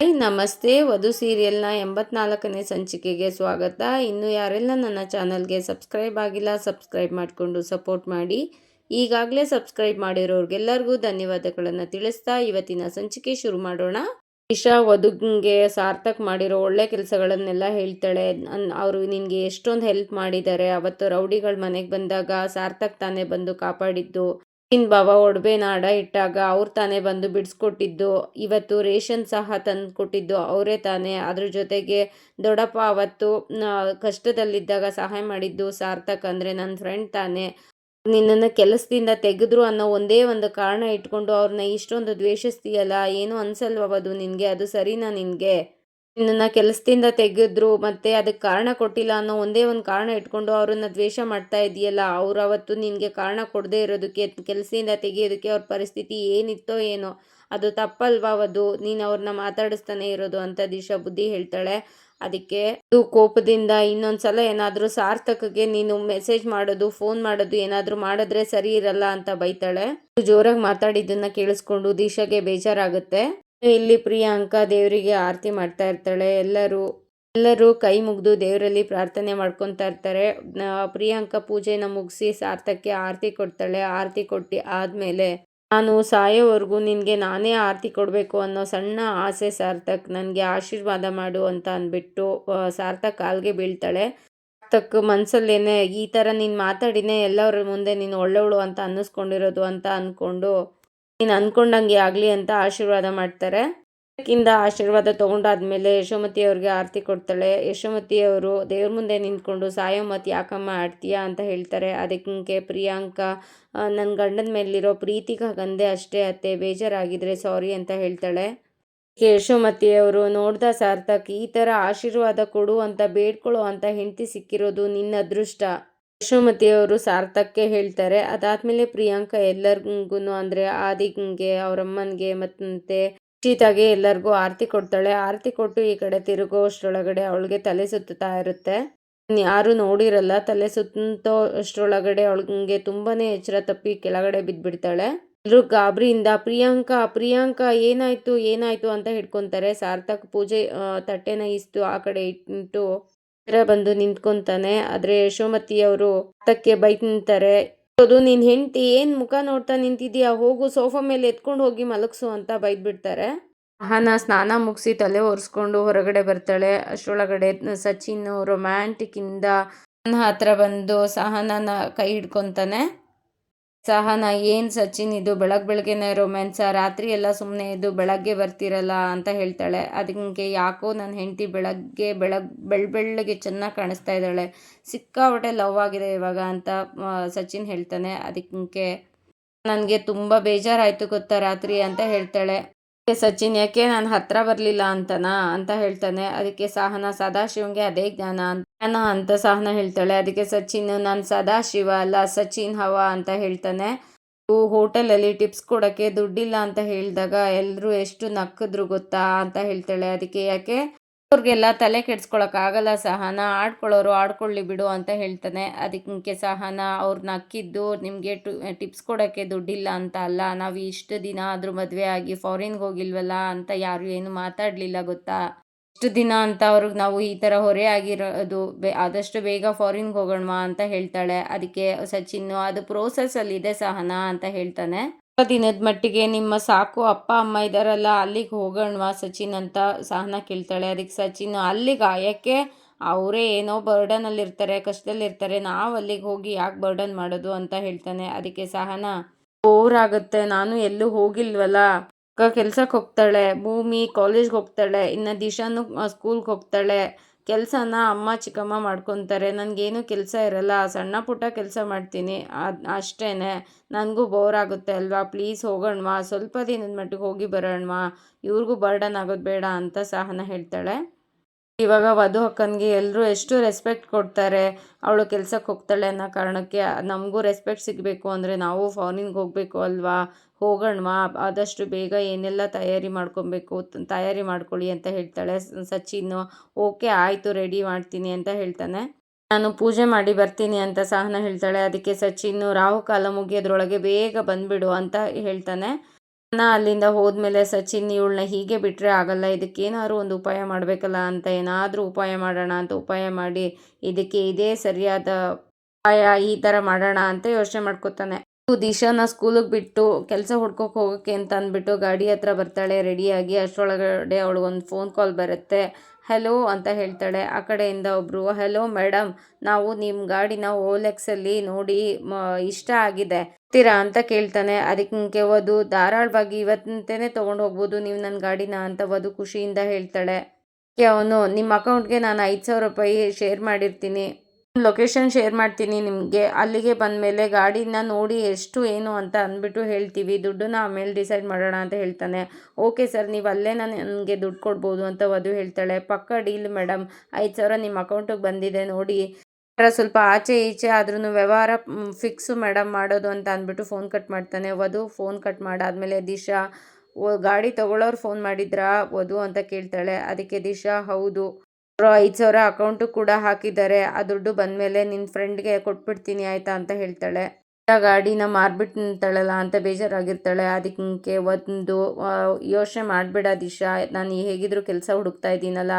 ನಮಸ್ತೆ, ವಧು ಸೀರಿಯಲ್ನ ಎಂಬತ್ನಾಲ್ಕನೇ ಸಂಚಿಕೆಗೆ ಸ್ವಾಗತ. ಇನ್ನು ಯಾರೆಲ್ಲ ನನ್ನ ಚಾನಲ್ಗೆ ಸಬ್ಸ್ಕ್ರೈಬ್ ಆಗಿಲ್ಲ, ಸಬ್ಸ್ಕ್ರೈಬ್ ಮಾಡಿಕೊಂಡು ಸಪೋರ್ಟ್ ಮಾಡಿ. ಈಗಾಗಲೇ ಸಬ್ಸ್ಕ್ರೈಬ್ ಮಾಡಿರೋರಿಗೆಲ್ಲರಿಗೂ ಧನ್ಯವಾದಗಳನ್ನು ತಿಳಿಸ್ತಾ ಇವತ್ತಿನ ಸಂಚಿಕೆ ಶುರು ಮಾಡೋಣ. ಇಶಾ ವಧುಗೆ ಸಾರ್ಥಕ್ ಮಾಡಿರೋ ಒಳ್ಳೆ ಕೆಲಸಗಳನ್ನೆಲ್ಲ ಹೇಳ್ತಾಳೆ. ಅವರು ನಿನಗೆ ಎಷ್ಟೊಂದು ಹೆಲ್ಪ್ ಮಾಡಿದ್ದಾರೆ. ಅವತ್ತು ರೌಡಿಗಳ ಮನೆಗೆ ಬಂದಾಗ ಸಾರ್ಥಕ್ ತಾನೇ ಬಂದು ಕಾಪಾಡಿದ್ದು. ನಿನ್ ಭಾವ ಒಡವೆನ ಅಡ ಇಟ್ಟಾಗ ಅವ್ರು ತಾನೇ ಬಂದು ಬಿಡಿಸ್ಕೊಟ್ಟಿದ್ದು. ಇವತ್ತು ರೇಷನ್ ಸಹ ತಂದು ಕೊಟ್ಟಿದ್ದು ಅವರೇ ತಾನೇ. ಅದ್ರ ಜೊತೆಗೆ ದೊಡ್ಡಪ್ಪ ಅವತ್ತು ಕಷ್ಟದಲ್ಲಿದ್ದಾಗ ಸಹಾಯ ಮಾಡಿದ್ದು ಸಾರ್ಥಕ್ ಅಂದರೆ ನನ್ನ ಫ್ರೆಂಡ್ ತಾನೇ. ನಿನ್ನನ್ನು ಕೆಲಸದಿಂದ ತೆಗೆದ್ರು ಅನ್ನೋ ಒಂದೇ ಒಂದು ಕಾರಣ ಇಟ್ಕೊಂಡು ಅವ್ರನ್ನ ಇಷ್ಟೊಂದು ದ್ವೇಷಿಸ್ತೀಯಲ್ಲ, ಏನು ಅನ್ಸಲ್ವದು ನಿನಗೆ? ಅದು ಸರಿನಾ ನಿನಗೆ? ನಿನ್ನನ್ನು ಕೆಲಸದಿಂದ ತೆಗೆದ್ರು ಮತ್ತೆ ಅದಕ್ಕೆ ಕಾರಣ ಕೊಟ್ಟಿಲ್ಲ ಅನ್ನೋ ಒಂದೇ ಒಂದು ಕಾರಣ ಇಟ್ಕೊಂಡು ಅವರನ್ನ ದ್ವೇಷ ಮಾಡ್ತಾ ಇದೆಯಲ್ಲ, ಅವ್ರು ಅವತ್ತು ನಿನಗೆ ಕಾರಣ ಕೊಡದೇ ಇರೋದಕ್ಕೆ, ಕೆಲಸದಿಂದ ತೆಗೆಯೋದಕ್ಕೆ ಅವ್ರ ಪರಿಸ್ಥಿತಿ ಏನಿತ್ತೋ ಏನೋ, ಅದು ತಪ್ಪಲ್ವಾ ಅದು ನೀನು ಅವ್ರನ್ನ ಮಾತಾಡಿಸ್ತಾನೆ ಇರೋದು ಅಂತ ದಿಶಾ ಬುದ್ಧಿ ಹೇಳ್ತಾಳೆ. ಅದಕ್ಕೆ ಅದು ಕೋಪದಿಂದ ಇನ್ನೊಂದು ಸಲ ಏನಾದರೂ ಸಾರ್ಥಕಗೆ ನೀನು ಮೆಸೇಜ್ ಮಾಡೋದು ಫೋನ್ ಮಾಡೋದು ಏನಾದರೂ ಮಾಡಿದ್ರೆ ಸರಿ ಇರಲ್ಲ ಅಂತ ಬೈತಾಳೆ. ಜೋರಾಗಿ ಮಾತಾಡಿದ್ದನ್ನ ಕೇಳಿಸ್ಕೊಂಡು ದಿಶಾಗೆ ಬೇಜಾರಾಗುತ್ತೆ. ಇಲ್ಲಿ ಪ್ರಿಯಾಂಕ ದೇವರಿಗೆ ಆರತಿ ಮಾಡ್ತಾ ಇರ್ತಾಳೆ. ಎಲ್ಲರೂ ಎಲ್ಲರೂ ಕೈ ಮುಗಿದು ದೇವರಲ್ಲಿ ಪ್ರಾರ್ಥನೆ ಮಾಡ್ಕೊತಾ ಇರ್ತಾರೆ. ಪ್ರಿಯಾಂಕ ಪೂಜೆನ ಮುಗಿಸಿ ಸಾರ್ಥಕ್ಕೆ ಆರತಿ ಕೊಡ್ತಾಳೆ. ಆರತಿ ಕೊಟ್ಟು ಆದಮೇಲೆ ನಾನು ಸಾಯೋವರೆಗೂ ನಿನಗೆ ನಾನೇ ಆರತಿ ಕೊಡಬೇಕು ಅನ್ನೋ ಸಣ್ಣ ಆಸೆ ಸಾರ್ಥಕ್ ನನಗೆ ಆಶೀರ್ವಾದ ಮಾಡು ಅಂತ ಅಂದ್ಬಿಟ್ಟು ಸಾರ್ಥಕ್ ಕಾಲ್ಗೆ ಬೀಳ್ತಾಳೆ. ಸಾರ್ಥಕ್ ಮನಸ್ಸಲ್ಲೇನೆ ಈ ಥರ ನೀನು ಮಾತಾಡಿನೇ ಎಲ್ಲರ ಮುಂದೆ ನೀನು ಒಳ್ಳೆವಳು ಅಂತ ಅನ್ನಿಸ್ಕೊಂಡಿರೋದು ಅಂತ ಅಂದ್ಕೊಂಡು ನೀನು ಅಂದ್ಕೊಂಡಂಗೆ ಆಗಲಿ ಅಂತ ಆಶೀರ್ವಾದ ಮಾಡ್ತಾರೆ. ಕಿಂದ ಆಶೀರ್ವಾದ ತೊಗೊಂಡಾದ್ಮೇಲೆ ಯಶೋಮತಿ ಅವ್ರಿಗೆ ಆರತಿ ಕೊಡ್ತಾಳೆ. ಯಶೋಮತಿ ಅವರು, ದೇವ್ರ ಮುಂದೆ ನಿಂತ್ಕೊಂಡು ಸಾಯೋ ಮತ್ತು ಯಾಕಮ್ಮ ಆಡ್ತೀಯಾ? ಅಂತ ಹೇಳ್ತಾರೆ. ಅದಕ್ಕೆ ಪ್ರಿಯಾಂಕ ನನ್ನ ಗಂಡನ ಮೇಲಿರೋ ಪ್ರೀತಿಗೆ ಗಂದೆ ಅಷ್ಟೇ ಅತ್ತೆ, ಬೇಜಾರಾಗಿದ್ರೆ ಸಾರಿ ಅಂತ ಹೇಳ್ತಾಳೆ. ಯಶೋಮತಿ ಅವರು, ನೋಡ್ದ ಸಾರ್ಥಕ್, ಈ ಥರ ಆಶೀರ್ವಾದ ಕೊಡು ಅಂತ ಬೇಡ್ಕೊಳ್ಳೋ ಅಂತ ಹೆಂಡತಿ ಸಿಕ್ಕಿರೋದು ನಿನ್ನ ಅದೃಷ್ಟ. ಯಶೋಮತಿಯವರು ಸಾರ್ಥಕ್ಕೆ ಹೇಳ್ತಾರೆ. ಅದಾದ್ಮೇಲೆ ಪ್ರಿಯಾಂಕಾ ಎಲ್ಲರಿಗೂ ಅಂದರೆ ಆದಿಗೆ, ಅವರಮ್ಮನಿಗೆ ಮತ್ತೆ ಶೀತಾಗೆ ಎಲ್ಲರಿಗೂ ಆರತಿ ಕೊಡ್ತಾಳೆ. ಆರತಿ ಕೊಟ್ಟು ಈ ಕಡೆ ತಿರುಗೋ ಅಷ್ಟರೊಳಗಡೆ ಅವಳಿಗೆ ತಲೆ ಸುತ್ತಾ ಇರುತ್ತೆ. ಯಾರು ನೋಡಿರಲ್ಲ, ತಲೆ ಸುತ್ತೋ ಅಷ್ಟರೊಳಗಡೆ ಅವಳಿಗೆ ತುಂಬಾನೇ ಎಚ್ಚರ ತಪ್ಪಿ ಕೆಳಗಡೆ ಬಿದ್ದ್ಬಿಡ್ತಾಳೆ ಎಲ್ಲರೂ ಗಾಬರಿಯಿಂದ, ಪ್ರಿಯಾಂಕಾ ಪ್ರಿಯಾಂಕಾ, ಏನಾಯ್ತು ಏನಾಯ್ತು? ಅಂತ ಹಿಡ್ಕೊಂತಾರೆ. ಸಾರ್ಥಕ್ ಪೂಜೆ ತಟ್ಟೆನ ಇಸ್ತು ಆ ಕಡೆ ಇಟ್ಟು ಬಂದು ನಿಂತ್ಕೊಂತಾನೆ, ಆದ್ರೆ ಯಶೋಮತಿ ಅವರು ಹತ್ತಕ್ಕೆ ಬೈಕ್ ನಿಂತಾರೆ. ಅದು ನಿನ್ ಹೆಂಡತಿ, ಏನ್ ಮುಖ ನೋಡ್ತಾ ನಿಂತಿದ್ಯಾ? ಹೋಗು, ಸೋಫಾ ಮೇಲೆ ಎತ್ಕೊಂಡು ಹೋಗಿ ಮಲಗಿಸು ಅಂತ ಬೈದ್ ಬಿಡ್ತಾರೆ ಅಹನ ಸ್ನಾನ ಮುಗಿಸಿ ತಲೆ ಒರೆಸ್ಕೊಂಡು ಹೊರಗಡೆ ಬರ್ತಾಳೆ. ಅಷ್ಟರೊಳಗಡೆ ಸಚಿನ್ ರೊಮ್ಯಾಂಟಿಕ್ ಇಂದ ಹತ್ರ ಬಂದು ಸಹನನ ಕೈ ಹಿಡ್ಕೊಂತಾನೆ. ಸಹನ, ಏನು ಸಚಿನ್, ಇದು ಬೆಳಗ್ಗೆ ಬೆಳಗ್ಗೆನೇ ರೊಮ್ಯಾನ್ಸ ರಾತ್ರಿ ಎಲ್ಲ ಸುಮ್ಮನೆ ಇದು ಬೆಳಗ್ಗೆ ಬರ್ತಿರಲ್ಲ ಅಂತ ಹೇಳ್ತಾಳೆ. ಅದಕ್ಕೆ ಯಾಕೋ ನನ್ನ ಹೆಂಡತಿ ಬೆಳಗ್ಗೆ, ಬೆಳಗ್, ಬೆಳ್, ಬೆಳ್ಳಗೆ ಚೆನ್ನಾಗಿ ಕಾಣಿಸ್ತಾ ಇದ್ದಾಳೆ. ಸಿಕ್ಕಾಪಟ್ಟೆ ಲವ್ ಆಗಿದೆ ಇವಾಗ ಅಂತ ಸಚಿನ್ ಹೇಳ್ತಾನೆ. ಅದಕ್ಕೆ ನನಗೆ ತುಂಬ ಬೇಜಾರಾಯಿತು ಗೊತ್ತಾ ರಾತ್ರಿ ಅಂತ ಹೇಳ್ತಾಳೆ. ಸಚಿನ್, ಯಾಕೆ ನಾನು ಹತ್ರ ಬರಲಿಲ್ಲ ಅಂತನಾ? ಅಂತ ಹೇಳ್ತಾನೆ. ಅದಕ್ಕೆ ಸಹನ ಸದಾಶಿವಂಗೆ ಅದೇ ಜ್ಞಾನ ಜ್ಞಾನ ಅಂತ ಸಹನ ಹೇಳ್ತಾಳೆ. ಅದಕ್ಕೆ ಸಚಿನ್, ನಾನು ಸದಾಶಿವ ಅಲ್ಲ, ಸಚಿನ್ ಹವ ಅಂತ ಹೇಳ್ತಾನೆ. ಹೋಟೆಲಲ್ಲಿ ಟಿಪ್ಸ್ ಕೊಡೋಕ್ಕೆ ದುಡ್ಡಿಲ್ಲ ಅಂತ ಹೇಳಿದಾಗ ಎಲ್ಲರೂ ಎಷ್ಟು ನಕ್ಕದ್ರು ಗೊತ್ತಾ ಅಂತ ಹೇಳ್ತಾಳೆ. ಅದಕ್ಕೆ ಯಾಕೆ? ಅವ್ರಿಗೆಲ್ಲ ತಲೆ ಆಗಲ್ಲ ಸಹನ, ಆಡ್ಕೊಳ್ಳೋರು ಆಡ್ಕೊಳ್ಳಿ ಬಿಡು ಅಂತ ಹೇಳ್ತಾನೆ. ಅದಕ್ಕೆ ಸಹನ ಅವ್ರನ್ನ ಅಕ್ಕಿದ್ದು ನಿಮಗೆ ಟು, ಟಿಪ್ಸ್ ಕೊಡೋಕ್ಕೆ ದುಡ್ಡಿಲ್ಲ ಅಂತ ಅಲ್ಲ, ನಾವು ಇಷ್ಟು ದಿನ ಆದರೂ ಮದುವೆ ಆಗಿ ಫಾರಿನ್ಗೆ ಹೋಗಿಲ್ವಲ್ಲ ಅಂತ ಯಾರು ಏನು ಮಾತಾಡಲಿಲ್ಲ ಗೊತ್ತಾ? ಇಷ್ಟು ದಿನ ಅಂತ ಅವ್ರಿಗೆ ನಾವು ಈ ಥರ ಹೊರೆ ಆಗಿರೋದು, ಬೇ, ಆದಷ್ಟು ಬೇಗ ಫಾರಿನ್ಗೆ ಹೋಗೋಣ ಅಂತ ಹೇಳ್ತಾಳೆ. ಅದಕ್ಕೆ ಸಚಿನ್, ಅದು ಪ್ರೋಸೆಸ್ಸಲ್ಲಿದೆ ಸಹನ, ಅಂತ ಹೇಳ್ತಾನೆ. ದಿನದ ಮಟ್ಟಿಗೆ ನಿಮ್ಮ ಸಾಕು ಅಪ್ಪ, ಅಮ್ಮ ಇದ್ದಾರಲ್ಲ ಅಲ್ಲಿಗೆ ಹೋಗೋಣವಾ ಸಚಿನ್ ಅಂತ ಸಹನ ಕೇಳ್ತಾಳೆ. ಅದಕ್ಕೆ ಸಚಿನ್ ಅಲ್ಲಿಗೆ ಯಾಕೆ ಅವರೇ ಏನೋ ಬರ್ಡನಲ್ಲಿರ್ತಾರೆ ಕಷ್ಟದಲ್ಲಿರ್ತಾರೆ ನಾವು ಅಲ್ಲಿಗೆ ಹೋಗಿ ಯಾಕೆ ಬರ್ಡನ್ ಮಾಡೋದು ಅಂತ ಹೇಳ್ತಾನೆ. ಅದಕ್ಕೆ ಸಹನ ಆಗುತ್ತೆ. ನಾನು ಎಲ್ಲೂ ಹೋಗಿಲ್ವಲ್ಲ. ಅಕ್ಕ ಕೆಲ್ಸಕ್ಕೆ ಹೋಗ್ತಾಳೆ. ಭೂಮಿ ಕಾಲೇಜ್ಗೆ ಹೋಗ್ತಾಳೆ. ಇನ್ನು ದಿಶಾನು ಸ್ಕೂಲ್ಗೆ ಹೋಗ್ತಾಳೆ. ಕೆಲಸನ ಅಮ್ಮ ಚಿಕ್ಕಮ್ಮ ಮಾಡ್ಕೊತಾರೆ. ನನಗೇನು ಕೆಲಸ ಇರಲ್ಲ. ಸಣ್ಣ ಪುಟ್ಟ ಕೆಲಸ ಮಾಡ್ತೀನಿ. ಅದು ಅಷ್ಟೇ ನನಗೂ ಬೋರ್ ಆಗುತ್ತೆ ಅಲ್ವಾ? ಪ್ಲೀಸ್ ಹೋಗೋಣವಾ. ಸ್ವಲ್ಪ ದಿನದ ಮಟ್ಟಿಗೆ ಹೋಗಿ ಬರೋಣವಾ? ಇವ್ರಿಗೂ ಬರ್ಡನ್ ಆಗೋದು ಬೇಡ ಅಂತ ಸಹನ ಹೇಳ್ತಾಳೆ. ಇವಾಗ ವಧು ಅಕ್ಕನಿಗೆ ಎಲ್ಲರೂ ಎಷ್ಟು ರೆಸ್ಪೆಕ್ಟ್ ಕೊಡ್ತಾರೆ, ಅವಳು ಕೆಲ್ಸಕ್ಕೆ ಹೋಗ್ತಾಳೆ ಅನ್ನೋ ಕಾರಣಕ್ಕೆ ನಮಗೂ ರೆಸ್ಪೆಕ್ಟ್ ಸಿಗಬೇಕು ಅಂದರೆ ನಾವು ಫಾರಿನ್ಗೆ ಹೋಗಬೇಕು ಅಲ್ವಾ? ಹೋಗೋಣವಾ? ಆದಷ್ಟು ಬೇಗ ಏನೆಲ್ಲ ತಯಾರಿ ಮಾಡ್ಕೊಬೇಕು, ತಯಾರಿ ಮಾಡ್ಕೊಳ್ಳಿ ಅಂತ ಹೇಳ್ತಾಳೆ ಸಚಿನ್. ಓಕೆ, ಆಯಿತು ರೆಡಿ ಮಾಡ್ತೀನಿ ಅಂತ ಹೇಳ್ತಾನೆ. ನಾನು ಪೂಜೆ ಮಾಡಿ ಬರ್ತೀನಿ ಅಂತ ಸಹನ ಹೇಳ್ತಾಳೆ. ಅದಕ್ಕೆ ಸಚಿನ್, ರಾಹುಕಾಲ ಮುಗಿಯೋದ್ರೊಳಗೆ ಬೇಗ ಬಂದುಬಿಡು ಅಂತ ಹೇಳ್ತಾನೆ. ಅಲ್ಲಿಂದ ಹೋದ್ಮೇಲೆ ಸಚಿನ್, ಇವಳನ್ನ ಹೀಗೆ ಬಿಟ್ಟರೆ ಆಗಲ್ಲ, ಇದಕ್ಕೇನಾದ್ರು ಒಂದು ಉಪಾಯ ಮಾಡಬೇಕಲ್ಲ ಅಂತ ಏನಾದರೂ ಉಪಾಯ ಮಾಡೋಣ ಅಂತ ಉಪಾಯ ಮಾಡಿ ಇದಕ್ಕೆ ಇದೇ ಸರಿಯಾದ ಉಪಾಯ ಈ ಥರ ಮಾಡೋಣ ಅಂತ ಯೋಚನೆ ಮಾಡ್ಕೊತಾನೆ. ದಿಶಾನ ಸ್ಕೂಲಿಗೆ ಬಿಟ್ಟು ಕೆಲಸ ಹುಡ್ಕೋಕೆ ಹೋಗೋಕ್ಕೆ ಅಂತ ಅಂದ್ಬಿಟ್ಟು ಗಾಡಿ ಹತ್ರ ಬರ್ತಾಳೆ ರೆಡಿಯಾಗಿ ಅಷ್ಟರೊಳಗಡೆ ಒಂದು ಫೋನ್ ಕಾಲ್ ಬರುತ್ತೆ. ಹಲೋ ಅಂತ ಹೇಳ್ತಾಳೆ. ಆ ಕಡೆಯಿಂದ ಒಬ್ಬರು ಹಲೋ ಮೇಡಮ್ ನಾವು ನಿಮ್ಮ ಗಾಡಿನ ಓಲೆಕ್ಸಲ್ಲಿ ನೋಡಿ ಇಷ್ಟ ಆಗಿದೆ. ತೀರಾ ಅಂತ ಕೇಳ್ತಾನೆ. ಅದಕ್ಕೆ ವಧು ಧಾರಾಳವಾಗಿ ಇವತ್ತಂತೇನೆ ತೊಗೊಂಡು ಹೋಗ್ಬೋದು, ನೀವು ನನ್ನ ಗಾಡಿನ ಅಂತ ವಧು ಖುಷಿಯಿಂದ ಹೇಳ್ತಾಳೆ. ಅವನು ನಿಮ್ಮ ಅಕೌಂಟ್ಗೆ ನಾನು ಐದು ಸಾವಿರ ರೂಪಾಯಿ ಶೇರ್ ಮಾಡಿರ್ತೀನಿ. ಲೊಕೇಶನ್ ಶೇರ್ ಮಾಡ್ತೀನಿ ನಿಮಗೆ. ಅಲ್ಲಿಗೆ ಬಂದಮೇಲೆ ಗಾಡಿನ ನೋಡಿ ಎಷ್ಟು ಏನು ಅಂತ ಅಂದ್ಬಿಟ್ಟು ಹೇಳ್ತೀವಿ. ದುಡ್ಡನ್ನ ಆಮೇಲೆ ಡಿಸೈಡ್ ಮಾಡೋಣ ಅಂತ ಹೇಳ್ತಾನೆ. ಓಕೆ ಸರ್, ನೀವು ಅಲ್ಲೇ ನಾನು, ನನಗೆ ದುಡ್ಡು ಕೊಡ್ಬೋದು ಅಂತ ವಧು ಹೇಳ್ತಾಳೆ. ಪಕ್ಕ ಡೀಲ್ ಮೇಡಮ್ ಐದು ಸಾವಿರ ನಿಮ್ಮ ಅಕೌಂಟಿಗೆ ಬಂದಿದೆ ನೋಡಿ. ಸ್ವಲ್ಪ ಆಚೆ ಈಚೆ ಆದ್ರೂ ವ್ಯವಹಾರ ಫಿಕ್ಸು ಮೇಡಮ್ ಮಾಡೋದು ಅಂತ ಅಂದ್ಬಿಟ್ಟು ಫೋನ್ ಕಟ್ ಮಾಡ್ತಾನೆ. ವಧು ಫೋನ್ ಕಟ್ ಮಾಡಾದ್ಮೇಲೆ ದಿಶಾ ಗಾಡಿ ತಗೊಳ್ಳೋರು ಫೋನ್ ಮಾಡಿದ್ರಾ ವಧು ಅಂತ ಕೇಳ್ತಾಳೆ. ಅದಕ್ಕೆ ದಿಶಾ, ಹೌದು. ಐದು ಸಾವಿರ ಅಕೌಂಟು ಕೂಡ ಹಾಕಿದ್ದಾರೆ. ಆ ದುಡ್ಡು ಬಂದಮೇಲೆ ನಿನ್ನ ಫ್ರೆಂಡ್ಗೆ ಕೊಟ್ಬಿಡ್ತೀನಿ ಆಯಿತಾ ಅಂತ ಹೇಳ್ತಾಳೆ. ಗಾಡಿನ ಮಾರ್ಬಿಟ್ಟು ನಿಂತಾಳಲ್ಲ ಅಂತ ಬೇಜಾರಾಗಿರ್ತಾಳೆ. ಅದಕ್ಕೆ ಒಂದು ಯೋಚನೆ ಮಾಡಬೇಡ ದಿಶಾ. ನಾನು ಹೇಗಿದ್ರು ಕೆಲಸ ಹುಡುಕ್ತಾ ಇದ್ದೀನಲ್ಲ.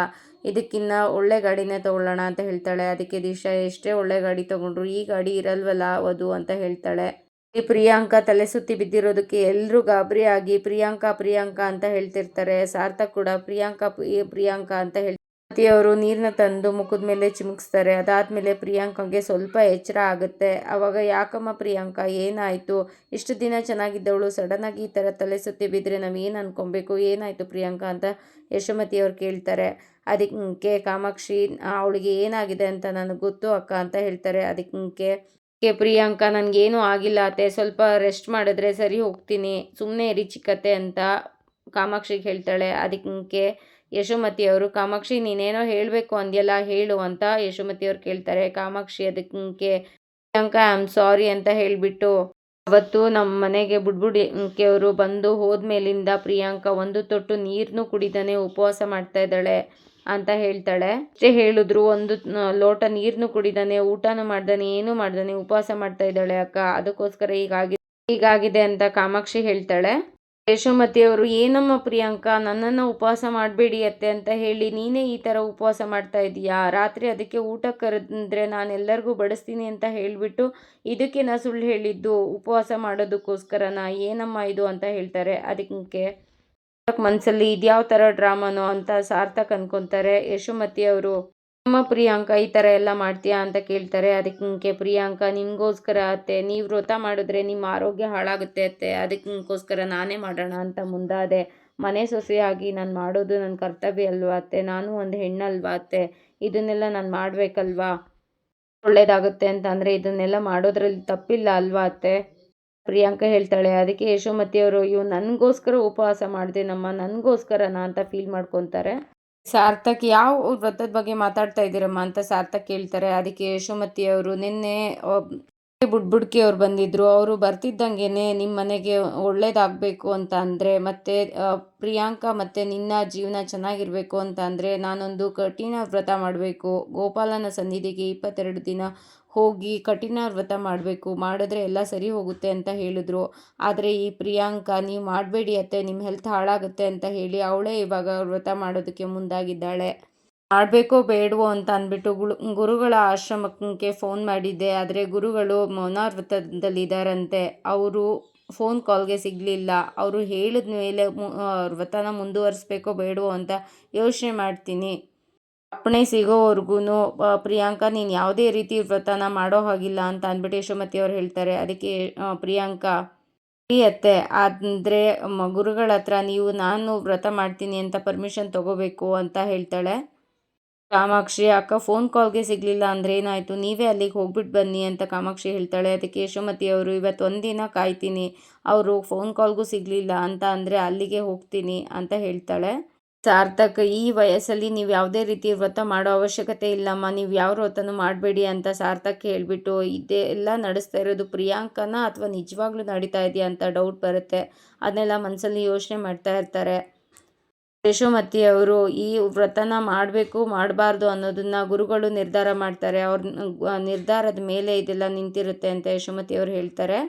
ಇದಕ್ಕಿನ್ನ ಒಳ್ಳೆ ಗಾಡಿನೇ ತೊಗೊಳ್ಳೋಣ ಅಂತ ಹೇಳ್ತಾಳೆ. ಅದಕ್ಕೆ ದಿಶಾ, ಎಷ್ಟೇ ಒಳ್ಳೆ ಗಾಡಿ ತೊಗೊಂಡ್ರು ಈ ಗಾಡಿ ಇರಲ್ವಲ್ಲ ವಧು ಅಂತ ಹೇಳ್ತಾಳೆ. ಈ ಪ್ರಿಯಾಂಕಾ ತಲೆ ಸುತ್ತಿ ಬಿದ್ದಿರೋದಕ್ಕೆ ಎಲ್ಲರೂ ಗಾಬರಿ ಆಗಿ ಪ್ರಿಯಾಂಕಾ ಪ್ರಿಯಾಂಕಾ ಅಂತ ಹೇಳ್ತಿರ್ತಾರೆ. ಸಾರ್ಥಕ್ ಕೂಡ, ಪ್ರಿಯಾಂಕಾ ಪ್ರಿಯಾಂಕಾ ಅಂತ ಹೇಳ್ತಾರೆ ಅವರು ನೀರನ್ನ ತಂದು ಮುಖದ ಮೇಲೆ ಚಿಮುಕ್ಸ್ತಾರೆ. ಅದಾದಮೇಲೆ ಪ್ರಿಯಾಂಕಾಗೆ ಸ್ವಲ್ಪ ಎಚ್ಚರ ಆಗುತ್ತೆ. ಅವಾಗ, ಯಾಕಮ್ಮ ಪ್ರಿಯಾಂಕಾ, ಏನಾಯಿತು? ಇಷ್ಟು ದಿನ ಚೆನ್ನಾಗಿದ್ದವಳು ಸಡನ್ನಾಗಿ ಈ ಥರ ತಲೆ ಸುತ್ತಿ ಬಿದ್ದರೆ ನಾವು ಏನು ಅನ್ಕೊಬೇಕು? ಏನಾಯಿತು ಪ್ರಿಯಾಂಕಾ? ಅಂತ ಯಶೋಮತಿ ಅವ್ರು ಕೇಳ್ತಾರೆ. ಅದಕ್ಕೆ ಕಾಮಾಕ್ಷಿ, ಅವಳಿಗೆ ಏನಾಗಿದೆ ಅಂತ ನನಗೆ ಗೊತ್ತು ಅಕ್ಕ ಅಂತ ಹೇಳ್ತಾರೆ. ಅದಕ್ಕೆ ಕೆ ಪ್ರಿಯಾಂಕಾ, ನನಗೇನು ಆಗಿಲ್ಲ ಅತ್ತೆ. ಸ್ವಲ್ಪ ರೆಸ್ಟ್ ಮಾಡಿದ್ರೆ ಸರಿ ಹೋಗ್ತೀನಿ. ಸುಮ್ಮನೆ ಇರಿ ಚಿಕ್ಕತ್ತೆ ಅಂತ ಕಾಮಾಕ್ಷಿಗೆ ಹೇಳ್ತಾಳೆ. ಅದಕ್ಕೆ ಯಶೋಮತಿ ಅವರು, ಕಾಮಾಕ್ಷಿ, ನೀನೇನೋ ಹೇಳಬೇಕು ಅಂದ್ಯಲ್ಲ, ಹೇಳು ಅಂತ ಯಶೋಮತಿ ಅವ್ರು ಕೇಳ್ತಾರೆ. ಕಾಮಾಕ್ಷಿ, ಅದಕ್ಕೆ ಪ್ರಿಯಾಂಕ ಐ ಆಮ್ ಸಾರಿ ಅಂತ ಹೇಳಿಬಿಟ್ಟು ಅವತ್ತು ನಮ್ಮ ಮನೆಗೆ ಬುಡ್ಬುಡಿ ಅವರು ಬಂದು ಹೋದ್ಮೇಲಿಂದ ಪ್ರಿಯಾಂಕ ಒಂದು ತೊಟ್ಟು ನೀರನ್ನು ಕುಡಿದಾನೆ ಉಪವಾಸ ಮಾಡ್ತಾ ಇದ್ದಾಳೆ ಅಂತ ಹೇಳ್ತಾಳೆ. ಅಷ್ಟೇ ಹೇಳಿದ್ರು, ಒಂದು ಲೋಟ ನೀರನ್ನು ಕುಡಿದಾನೆ, ಊಟನೂ ಮಾಡ್ದಾನೆ, ಏನೂ ಮಾಡ್ದಾನೆ, ಉಪವಾಸ ಮಾಡ್ತಾ ಇದ್ದಾಳೆ ಅಕ್ಕ. ಅದಕ್ಕೋಸ್ಕರ ಹೀಗಾಗಿ, ಹೀಗಾಗಿದೆ ಅಂತ ಕಾಮಾಕ್ಷಿ ಹೇಳ್ತಾಳೆ. ಯಶೋಮತಿಯವರು ಏನಮ್ಮ ಪ್ರಿಯಾಂಕಾ, ನನ್ನನ್ನು ಉಪವಾಸ ಮಾಡಬೇಡಿ ಅತ್ತೆ ಅಂತ ಹೇಳಿ ನೀನೇ ಈ ಥರ ಉಪವಾಸ ಮಾಡ್ತಾ ಇದೀಯಾ? ರಾತ್ರಿ ಅದಕ್ಕೆ ಊಟ ಕರೆದ್ರೆ ನಾನು ಎಲ್ಲರಿಗೂ ಬಡಿಸ್ತೀನಿ ಅಂತ ಹೇಳಿಬಿಟ್ಟು ಇದಕ್ಕೆ ನಾ ಸುಳ್ಳು ಹೇಳಿದ್ದು. ಉಪವಾಸ ಮಾಡೋದಕ್ಕೋಸ್ಕರನ ಏನಮ್ಮ ಇದು ಅಂತ ಹೇಳ್ತಾರೆ. ಅದಕ್ಕೆ ಮನಸ್ಸಲ್ಲಿ ಇದ್ಯಾವ ಥರ ಡ್ರಾಮಾನೋ ಅಂತ ಸಾರ್ಥಕ್ ಅನ್ಕೊತಾರೆ ಯಶೋಮತಿ ಅವರು ಪ್ರಿಯಾಂಕ ಈ ಥರ ಎಲ್ಲ ಮಾಡ್ತೀಯಾ ಅಂತ ಕೇಳ್ತಾರೆ. ಅದಕ್ಕೆ ಪ್ರಿಯಾಂಕ ನಿಮಗೋಸ್ಕರ ಅತ್ತೆ, ನೀವು ವ್ರತ ಮಾಡಿದ್ರೆ ನಿಮ್ಮ ಆರೋಗ್ಯ ಹಾಳಾಗುತ್ತೆ ಅತ್ತೆ. ಅದಕ್ಕೋಸ್ಕರ ನಾನೇ ಮಾಡೋಣ ಅಂತ ಮುಂದಾದೆ. ಮನೆ ಸೊಸೆಯಾಗಿ ನಾನು ಮಾಡೋದು ನನ್ನ ಕರ್ತವ್ಯ ಅಲ್ವಾ ಅತ್ತೆ? ನಾನು ಒಂದು ಹೆಣ್ಣಲ್ವಾ ಅತ್ತೆ? ಇದನ್ನೆಲ್ಲ ನಾನು ಮಾಡಬೇಕಲ್ವಾ? ಒಳ್ಳೇದಾಗುತ್ತೆ ಅಂತ ಅಂದರೆ ಇದನ್ನೆಲ್ಲ ಮಾಡೋದ್ರಲ್ಲಿ ತಪ್ಪಿಲ್ಲ ಅಲ್ವಾ ಅತ್ತೆ? ಪ್ರಿಯಾಂಕ ಹೇಳ್ತಾಳೆ, ಅದಕ್ಕೆ ಯಶೋಮತಿಯವರು ಇವು ನನಗೋಸ್ಕರ ಉಪವಾಸ ಮಾಡಿದೆ ನಮ್ಮ ನನಗೋಸ್ಕರನಾ ಅಂತ ಫೀಲ್ ಮಾಡ್ಕೊತಾರೆ? ಸಾರ್ಥಕ್, ಯಾವ ವ್ರತದ ಬಗ್ಗೆ ಮಾತಾಡ್ತಾ ಇದ್ದೀರಮ್ಮ ಅಂತ ಸಾರ್ಥಕ್ ಕೇಳ್ತಾರೆ. ಅದಕ್ಕೆ ಯಶೋಮತಿಯವರು ನಿನ್ನೆ ಬುಡ್ಬುಡ್ಕಿ ಅವ್ರು ಬಂದಿದ್ರು. ಅವರು ಬರ್ತಿದ್ದಂಗೆನೆ ನಿಮ್ಮ ಮನೆಗೆ ಒಳ್ಳೇದಾಗಬೇಕು ಅಂತ ಅಂದರೆ, ಮತ್ತು ಪ್ರಿಯಾಂಕಾ ಮತ್ತು ನಿನ್ನ ಜೀವನ ಚೆನ್ನಾಗಿರಬೇಕು ಅಂತ ಅಂದರೆ, ನಾನೊಂದು ಕಠಿಣ ವ್ರತ ಮಾಡಬೇಕು. ಗೋಪಾಲನ ಸನ್ನಿಧಿಗೆ ಇಪ್ಪತ್ತೆರಡು ದಿನ ಹೋಗಿ ಕಠಿಣ ವ್ರತ ಮಾಡಬೇಕು, ಮಾಡಿದ್ರೆ ಎಲ್ಲ ಸರಿ ಹೋಗುತ್ತೆ ಅಂತ ಹೇಳಿದ್ರು. ಆದರೆ ಈ ಪ್ರಿಯಾಂಕಾ, ನೀವು ಮಾಡಬೇಡಿ ಅತ್ತೆ ನಿಮ್ಮ ಹೆಲ್ತ್ ಹಾಳಾಗುತ್ತೆ ಅಂತ ಹೇಳಿ ಅವಳೇ ಇವಾಗ ವ್ರತ ಮಾಡೋದಕ್ಕೆ ಮುಂದಾಗಿದ್ದಾಳೆ. ಮಾಡಬೇಕೋ ಬೇಡವೋ ಅಂತ ಅಂದ್ಬಿಟ್ಟು ಗುಳು, ಗುರುಗಳ ಆಶ್ರಮಕ್ಕೆ ಫೋನ್ ಮಾಡಿದ್ದೆ. ಆದರೆ ಗುರುಗಳು ಮೌನಾವ್ರತದಲ್ಲಿದ್ದಾರಂತೆ ಅವರು ಫೋನ್ ಕಾಲ್ಗೆ ಸಿಗಲಿಲ್ಲ. ಅವರು ಹೇಳಿದ ಮೇಲೆ ವ್ರತನ ಮುಂದುವರಿಸ್ಬೇಕೋ ಬೇಡವೋ ಅಂತ ಯೋಚನೆ ಮಾಡ್ತೀನಿ. ಅಪ್ಪಣೆ ಸಿಗೋವರೆಗೂ ಪ್ರಿಯಾಂಕಾ, ನೀನು ಯಾವುದೇ ರೀತಿ ವ್ರತನ ಮಾಡೋ ಹಾಗಿಲ್ಲ ಅಂತ ಅಂದ್ಬಿಟ್ಟು ಯಶೋಮತಿ ಅವ್ರು ಹೇಳ್ತಾರೆ. ಅದಕ್ಕೆ ಪ್ರಿಯಾಂಕಾ ಅತ್ತೆ ಅಂದರೆ ಗುರುಗಳ ಹತ್ರ ನೀವು, ನಾನು ವ್ರತ ಮಾಡ್ತೀನಿ ಅಂತ ಪರ್ಮಿಷನ್ ತಗೋಬೇಕು ಅಂತ ಹೇಳ್ತಾಳೆ. ಕಾಮಾಕ್ಷಿ, ಅಕ್ಕ ಫೋನ್ ಕಾಲ್ಗೆ ಸಿಗಲಿಲ್ಲ ಅಂದರೆ ಏನಾಯಿತು? ನೀವೇ ಅಲ್ಲಿಗೆ ಹೋಗ್ಬಿಟ್ಟು ಬನ್ನಿ ಅಂತ ಕಾಮಾಕ್ಷಿ ಹೇಳ್ತಾಳೆ. ಅದಕ್ಕೆ ಯಶೋಮತಿ ಅವರು, ಇವತ್ತು ಒಂದಿನ ಕಾಯ್ತೀನಿ. ಅವರು ಫೋನ್ ಕಾಲ್ಗೂ ಸಿಗಲಿಲ್ಲ ಅಂತ ಅಂದರೆ ಅಲ್ಲಿಗೆ ಹೋಗ್ತೀನಿ ಅಂತ ಹೇಳ್ತಾಳೆ. ಸಾರ್ಥಕ್, ಈ ವಯಸ್ಸಲ್ಲಿ ನೀವು ಯಾವುದೇ ರೀತಿ ವ್ರತ ಮಾಡೋ ಅವಶ್ಯಕತೆ ಇಲ್ಲಮ್ಮ, ನೀವು ಯಾವ ವ್ರತನೂ ಮಾಡಬೇಡಿ ಅಂತ ಸಾರ್ಥಕ್ ಹೇಳಿಬಿಟ್ಟು ಇದೇ ಎಲ್ಲ ನಡೆಸ್ತಾ ಇರೋದು ಪ್ರಿಯಾಂಕನ ಅಥವಾ ನಿಜವಾಗ್ಲೂ ನಡೀತಾ ಇದೆಯಾ ಅಂತ ಡೌಟ್ ಬರುತ್ತೆ. ಅದನ್ನೆಲ್ಲ ಮನಸ್ಸಲ್ಲಿ ಯೋಚನೆ ಮಾಡ್ತಾ ಇರ್ತಾರೆ. ಯಶೋಮತಿ ಅವರು ಈ ವ್ರತನ ಮಾಡಬೇಕು, ಮಾಡಬಾರ್ದು ಅನ್ನೋದನ್ನ ಗುರುಗಳು ನಿರ್ಧಾರ ಮಾಡ್ತಾರೆ. ಅವ್ರ, ನಿರ್ಧಾರದ ಮೇಲೆ ಇದೆಲ್ಲ ನಿಂತಿರುತ್ತೆ ಅಂತ ಯಶೋಮತಿ ಅವರು ಹೇಳ್ತಾರೆ.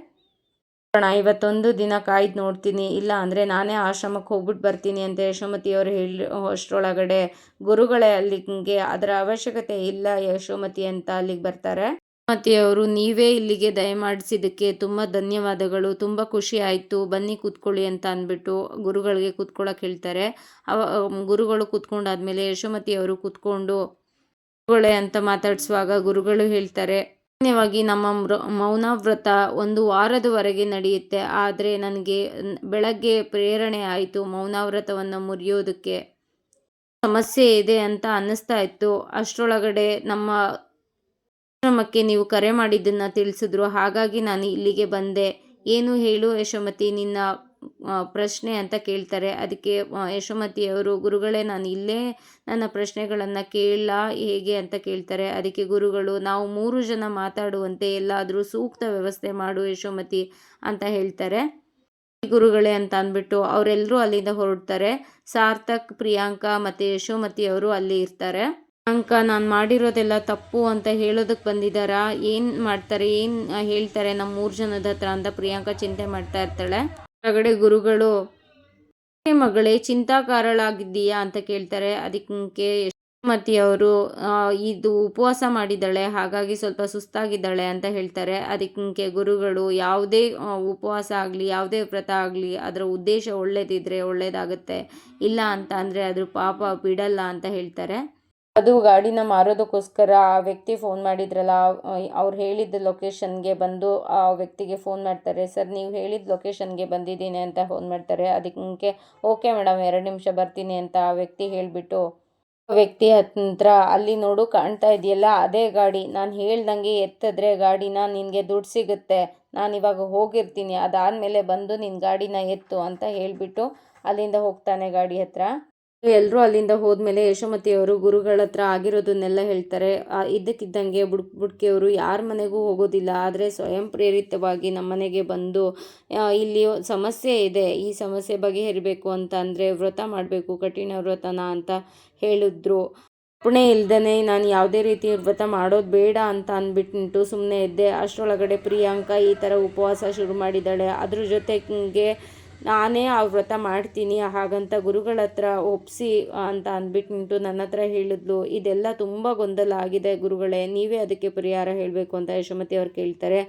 ನೋಡೋಣ, ಇವತ್ತೊಂದು ದಿನ ಕಾಯ್ದು ನೋಡ್ತೀನಿ. ಇಲ್ಲ ಅಂದರೆ ನಾನೇ ಆಶ್ರಮಕ್ಕೆ ಹೋಗ್ಬಿಟ್ಟು ಬರ್ತೀನಿ ಅಂತ ಯಶೋಮತಿಯವರು ಹೇಳಿ, ಅಷ್ಟರೊಳಗಡೆ ಗುರುಗಳೇ ಅಲ್ಲಿಗೆ, ಅದರ ಅವಶ್ಯಕತೆ ಇಲ್ಲ ಯಶೋಮತಿ ಅಂತ ಅಲ್ಲಿಗೆ ಬರ್ತಾರೆ. ಯಶೋಮತಿಯವರು ನೀವೇ ಇಲ್ಲಿಗೆ ದಯಮಾಡಿಸಿದ್ದಕ್ಕೆ ತುಂಬ ಧನ್ಯವಾದಗಳು, ತುಂಬ ಖುಷಿ ಆಯಿತು, ಬನ್ನಿ ಕೂತ್ಕೊಳ್ಳಿ ಅಂತ ಅಂದ್ಬಿಟ್ಟು ಗುರುಗಳಿಗೆ ಕೂತ್ಕೊಳ್ಳೋಕೆ ಹೇಳ್ತಾರೆ. ಅವ, ಗುರುಗಳು ಕೂತ್ಕೊಂಡಾದ್ಮೇಲೆ ಯಶೋಮತಿಯವರು ಕೂತ್ಕೊಂಡು, ಗುರುಗಳೇ ಅಂತ ಮಾತಾಡಿಸುವಾಗ ಗುರುಗಳು ಹೇಳ್ತಾರೆ. ಸಾಮಾನ್ಯವಾಗಿ ನಮ್ಮ ಮೃ ಮೌನ ವ್ರತ ಒಂದು ವಾರದವರೆಗೆ ನಡೆಯುತ್ತೆ. ಆದರೆ ನನಗೆ ಬೆಳಗ್ಗೆ ಪ್ರೇರಣೆ ಆಯಿತು ಮೌನ ವ್ರತವನ್ನು ಮುರಿಯೋದಕ್ಕೆ. ಸಮಸ್ಯೆ ಇದೆ ಅಂತ ಅನ್ನಿಸ್ತಾ ಇತ್ತು. ಅಷ್ಟರೊಳಗಡೆ ನಮ್ಮ ಆಶ್ರಮಕ್ಕೆ ನೀವು ಕರೆ ಮಾಡಿದ್ದನ್ನು ತಿಳಿಸಿದ್ರು. ಹಾಗಾಗಿ ನಾನು ಇಲ್ಲಿಗೆ ಬಂದೆ. ಏನು ಹೇಳು ಯಶೋಮತಿ, ನಿನ್ನ ಪ್ರಶ್ನೆ ಅಂತ ಕೇಳ್ತಾರೆ. ಅದಕ್ಕೆ ಯಶೋಮತಿಯವರು ಗುರುಗಳೇ, ನಾನು ಇಲ್ಲೇ ನನ್ನ ಪ್ರಶ್ನೆಗಳನ್ನು ಕೇಳಲ್ಲ ಹೇಗೆ? ಅಂತ ಕೇಳ್ತಾರೆ. ಅದಕ್ಕೆ ಗುರುಗಳು, ನಾವು ಮೂರು ಜನ ಮಾತಾಡುವಂತೆ ಎಲ್ಲಾದರೂ ಸೂಕ್ತ ವ್ಯವಸ್ಥೆ ಮಾಡು ಯಶೋಮತಿ ಅಂತ ಹೇಳ್ತಾರೆ. ಗುರುಗಳೇ ಅಂತ ಅಂದ್ಬಿಟ್ಟು ಅವರೆಲ್ಲರೂ ಅಲ್ಲಿಂದ ಹೊರಡ್ತಾರೆ. ಸಾರ್ಥಕ್, ಪ್ರಿಯಾಂಕಾ ಮತ್ತು ಯಶೋಮತಿ ಅವರು ಅಲ್ಲಿ ಇರ್ತಾರೆ. ಅಂಕ ನಾನು ಮಾಡಿರೋದೆಲ್ಲ ತಪ್ಪು ಅಂತ ಹೇಳೋದಕ್ಕೆ ಬಂದಿದ್ದಾರಾ ಏನು ಮಾಡ್ತಾರೆ? ಏನು ಹೇಳ್ತಾರೆ? ನಮ್ಮ ಮೂರು ಜನದ ಹತ್ರ ಅಂತ ಪ್ರಿಯಾಂಕಾ ಚಿಂತೆ ಮಾಡ್ತಾ ಇರ್ತಾಳೆ. ಹೊರಗಡೆ ಗುರುಗಳು ಮಗಳೇ, ಚಿಂತಾಕಾರಳಾಗಿದ್ದೀಯಾ ಅಂತ ಕೇಳ್ತಾರೆ. ಅದಕ್ಕೆ ಯಶೋಮತಿಯವರು ಇದು ಉಪವಾಸ ಮಾಡಿದ್ದಾಳೆ, ಹಾಗಾಗಿ ಸ್ವಲ್ಪ ಸುಸ್ತಾಗಿದ್ದಾಳೆ ಅಂತ ಹೇಳ್ತಾರೆ. ಅದಕ್ಕೆ ಗುರುಗಳು, ಯಾವುದೇ ಉಪವಾಸ ಆಗಲಿ, ಯಾವುದೇ ವ್ರತ ಆಗಲಿ, ಅದರ ಉದ್ದೇಶ ಒಳ್ಳೇದಿದ್ರೆ ಒಳ್ಳೇದಾಗುತ್ತೆ. ಇಲ್ಲ ಅಂತ ಅಂದರೆ ಅದ್ರ ಪಾಪ, ಬಿಡಲ್ಲ ಅಂತ ಹೇಳ್ತಾರೆ. ಅದು ಗಾಡಿನ ಮಾರೋದಕ್ಕೋಸ್ಕರ ಆ ವ್ಯಕ್ತಿ ಫೋನ್ ಮಾಡಿದ್ರಲ್ಲ ಅವ್ರು ಹೇಳಿದ ಲೊಕೇಶನ್ಗೆ ಬಂದು ಆ ವ್ಯಕ್ತಿಗೆ ಫೋನ್ ಮಾಡ್ತಾರೆ, ಸರ್, ನೀವು ಹೇಳಿದ ಲೊಕೇಶನ್ಗೆ ಬಂದಿದ್ದೀನಿ ಅಂತ ಫೋನ್ ಮಾಡ್ತಾರೆ, ಅದಕ್ಕೆ ಓಕೆ ಮೇಡಮ್ ಎರಡು ನಿಮಿಷ ಬರ್ತೀನಿ ಅಂತ ಆ ವ್ಯಕ್ತಿ ಹೇಳಿಬಿಟ್ಟು ವ್ಯಕ್ತಿ ಹತ್ತಿರ ಅಲ್ಲಿ ನೋಡು ಕಾಣ್ತಾ ಇದೆಯಲ್ಲ, ಅದೇ ಗಾಡಿ, ನಾನು ಹೇಳ್ದಂಗೆ ಎತ್ತಿದ್ರೆ ಗಾಡಿನ ನಿನಗೆ ದುಡ್ಡು ಸಿಗುತ್ತೆ, ನಾನು ಇವಾಗ ಹೋಗಿರ್ತೀನಿ, ಅದಾದಮೇಲೆ ಬಂದು ನಿನ್ನ ಗಾಡಿನ ಎತ್ತು ಅಂತ ಹೇಳಿಬಿಟ್ಟು ಅಲ್ಲಿಂದ ಹೋಗ್ತಾನೆ ಗಾಡಿ ಹತ್ರ. ಎಲ್ಲರೂ ಅಲ್ಲಿಂದ ಹೋದ್ಮೇಲೆ ಯಶೋಮತಿಯವರು ಗುರುಗಳ ಹತ್ರ ಆಗಿರೋದನ್ನೆಲ್ಲ ಹೇಳ್ತಾರೆ. ಇದ್ದಕ್ಕಿದ್ದಂಗೆ ಬುಡ್, ಬುಡ್ಕಿಯವರು ಯಾರ ಮನೆಗೂ ಹೋಗೋದಿಲ್ಲ. ಆದರೆ ಸ್ವಯಂ ಪ್ರೇರಿತವಾಗಿ ನಮ್ಮ ಮನೆಗೆ ಬಂದು ಇಲ್ಲಿ ಸಮಸ್ಯೆ ಇದೆ. ಈ ಸಮಸ್ಯೆ ಬಗೆಹರಿಬೇಕು ಅಂತ ಅಂದರೆ ವ್ರತ ಮಾಡಬೇಕು, ಕಠಿಣ ವ್ರತನ ಅಂತ ಹೇಳಿದ್ರು. ಪುಣೆ ಇಲ್ದೇ ನಾನು ಯಾವುದೇ ರೀತಿ ವ್ರತ ಮಾಡೋದು ಬೇಡ ಅಂತ ಅಂದ್ಬಿಟ್ಟು ಸುಮ್ಮನೆ ಇದ್ದೆ. ಅಷ್ಟರೊಳಗಡೆ ಪ್ರಿಯಾಂಕಾ ಈ ಥರ ಉಪವಾಸ ಶುರು ಮಾಡಿದ್ದಾಳೆ. ಅದ್ರ ಜೊತೆಗೆ ನಾನೇ ಆ ವ್ರತ ಮಾಡ್ತೀನಿ ಹಾಗಂತ ಗುರುಗಳ ಹತ್ರ ಒಪ್ಪಿಸಿ ಅಂತ ಅಂದ್ಬಿಟ್ಟು ನನ್ನ ಹತ್ರ ಹೇಳಿದ್ಲು. ಇದೆಲ್ಲ ತುಂಬ ಗೊಂದಲ ಆಗಿದೆ ಗುರುಗಳೇ, ನೀವೇ ಅದಕ್ಕೆ ಪರಿಹಾರ ಹೇಳಬೇಕು ಅಂತ ಯಶೋಮತಿ ಅವ್ರು ಕೇಳ್ತಾರೆ.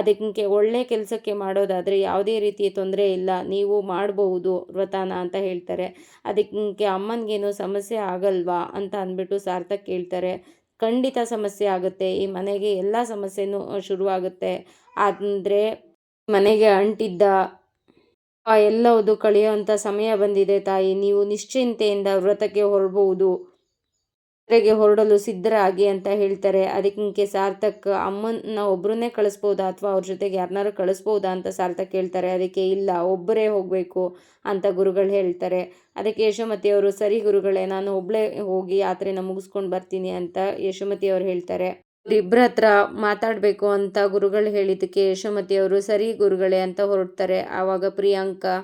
ಅದಕ್ಕೆ ಒಳ್ಳೆ ಕೆಲಸಕ್ಕೆ ಮಾಡೋದಾದರೆ ಯಾವುದೇ ರೀತಿಯ ತೊಂದರೆ ಇಲ್ಲ, ನೀವು ಮಾಡಬಹುದು ವ್ರತನ ಅಂತ ಹೇಳ್ತಾರೆ. ಅದಕ್ಕೆ ಅಮ್ಮನಿಗೇನು ಸಮಸ್ಯೆ ಆಗಲ್ವಾ ಅಂತ ಅಂದ್ಬಿಟ್ಟು ಸಾರ್ಥಕ್ ಕೇಳ್ತಾರೆ. ಖಂಡಿತ ಸಮಸ್ಯೆ ಆಗುತ್ತೆ, ಈ ಮನೆಗೆ ಎಲ್ಲ ಸಮಸ್ಯೆನೂ ಶುರುವಾಗುತ್ತೆ. ಅಂದರೆ ಮನೆಗೆ ಅಂಟಿದ್ದ ಆ ಎಲ್ಲವುದು ಕಳೆಯುವಂಥ ಸಮಯ ಬಂದಿದೆ ತಾಯಿ. ನೀವು ನಿಶ್ಚಿಂತೆಯಿಂದ ವ್ರತಕ್ಕೆ ಹೊರಬಹುದು ಯಾತ್ರೆಗೆ ಹೊರಡಲು ಸಿದ್ಧರಾಗಿ ಅಂತ ಹೇಳ್ತಾರೆ. ಅದಕ್ಕೆ ಸಾರ್ಥಕ್. ಅಮ್ಮನ ಒಬ್ಬರನ್ನೇ ಕಳಿಸ್ಬೋದಾ ಅಥವಾ ಅವ್ರ ಜೊತೆಗೆ ಯಾರನ್ನಾರು ಕಳಿಸ್ಬೋದಾ ಅಂತ ಸಾರ್ಥಕ್ ಹೇಳ್ತಾರೆ. ಅದಕ್ಕೆ ಇಲ್ಲ, ಒಬ್ಬರೇ ಹೋಗಬೇಕು ಅಂತ ಗುರುಗಳು ಹೇಳ್ತಾರೆ. ಅದಕ್ಕೆ ಯಶೋಮತಿಯವರು ಸರಿ ಗುರುಗಳೇ, ನಾನು ಒಬ್ಬಳೇ ಹೋಗಿ ಯಾತ್ರೆನ ಮುಗಿಸ್ಕೊಂಡು ಬರ್ತೀನಿ ಅಂತ ಯಶೋಮತಿಯವರು ಹೇಳ್ತಾರೆ. ಇಬ್ಬರ ಹತ್ರ ಮಾತಾಡಬೇಕು ಅಂತ ಗುರುಗಳು ಹೇಳಿದ್ದಕ್ಕೆ ಯಶೋಮತಿ ಅವರು, ಸರಿ ಗುರುಗಳೇ ಅಂತ ಹೊರಡ್ತಾರೆ. ಆವಾಗ ಪ್ರಿಯಾಂಕಾ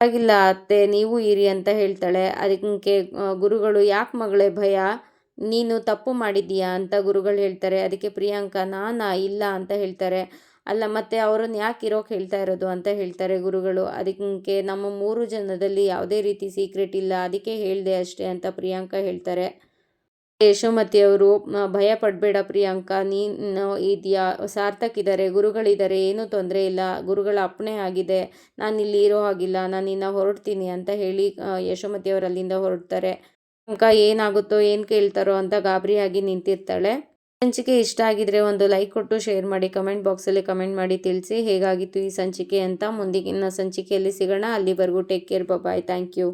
ಆಗಿಲ್ಲ ಅತ್ತೆ, ನೀವು ಇರಿ ಅಂತ ಹೇಳ್ತಾಳೆ. ಅದಕ್ಕೆ ಗುರುಗಳು, ಯಾಕೆ ಮಗಳೇ ಭಯ? ನೀನು ತಪ್ಪು ಮಾಡಿದ್ದೀಯಾ? ಅಂತ ಗುರುಗಳು ಹೇಳ್ತಾರೆ. ಅದಕ್ಕೆ ಪ್ರಿಯಾಂಕಾ, ನಾನಾ? ಇಲ್ಲ ಅಂತ ಹೇಳ್ತಾರೆ. ಅಲ್ಲ, ಮತ್ತೆ ಅವರನ್ನು ಯಾಕೆ ಇರೋಕೆ ಹೇಳ್ತಾ ಇರೋದು? ಅಂತ ಹೇಳ್ತಾರೆ ಗುರುಗಳು. ಅದಕ್ಕೆ, ನಮ್ಮ ಮೂರು ಜನದಲ್ಲಿ ಯಾವುದೇ ರೀತಿ ಸೀಕ್ರೆಟ್ ಇಲ್ಲ. ಅದಕ್ಕೆ ಹೇಳಿದೆ ಅಷ್ಟೇ ಅಂತ ಪ್ರಿಯಾಂಕಾ ಹೇಳ್ತಾರೆ. ಯಶೋಮತಿಯವರು ಭಯ ಪಡಬೇಡ ಪ್ರಿಯಾಂಕಾ, ನೀನು ಇದೆಯಾ ಸಾರ್ಥಕ್ ಇದ್ದಾರೆ ಗುರುಗಳಿದ್ದಾರೆ ಏನೂ ತೊಂದರೆ ಇಲ್ಲ, ಗುರುಗಳ ಅಪ್ಪಣೆ ಆಗಿದೆ ನಾನು ಇಲ್ಲಿ ಇರೋ ಹಾಗಿಲ್ಲ, ನಾನು ಇನ್ನು ಹೊರಡ್ತೀನಿ ಅಂತ ಹೇಳಿ ಯಶೋಮತಿಯವರು ಅಲ್ಲಿಂದ ಹೊರಡ್ತಾರೆ. ಪ್ರಿಯಾಂಕಾ, ಏನಾಗುತ್ತೋ, ಏನು ಕೇಳ್ತಾರೋ ಅಂತ ಗಾಬರಿಯಾಗಿ ನಿಂತಿರ್ತಾಳೆ. ಸಂಚಿಕೆ ಇಷ್ಟ ಆಗಿದ್ರೆ ಒಂದು ಲೈಕ್ ಕೊಟ್ಟು ಶೇರ್ ಮಾಡಿ, ಕಮೆಂಟ್ ಬಾಕ್ಸಲ್ಲಿ ಕಮೆಂಟ್ ಮಾಡಿ ತಿಳಿಸಿ, ಹೇಗಾಗಿತ್ತು ಈ ಸಂಚಿಕೆ ಅಂತ ಮುಂದಿನ ಸಂಚಿಕೆಯಲ್ಲಿ ಸಿಗೋಣ. ಅಲ್ಲಿವರೆಗೂ take care bye thank you.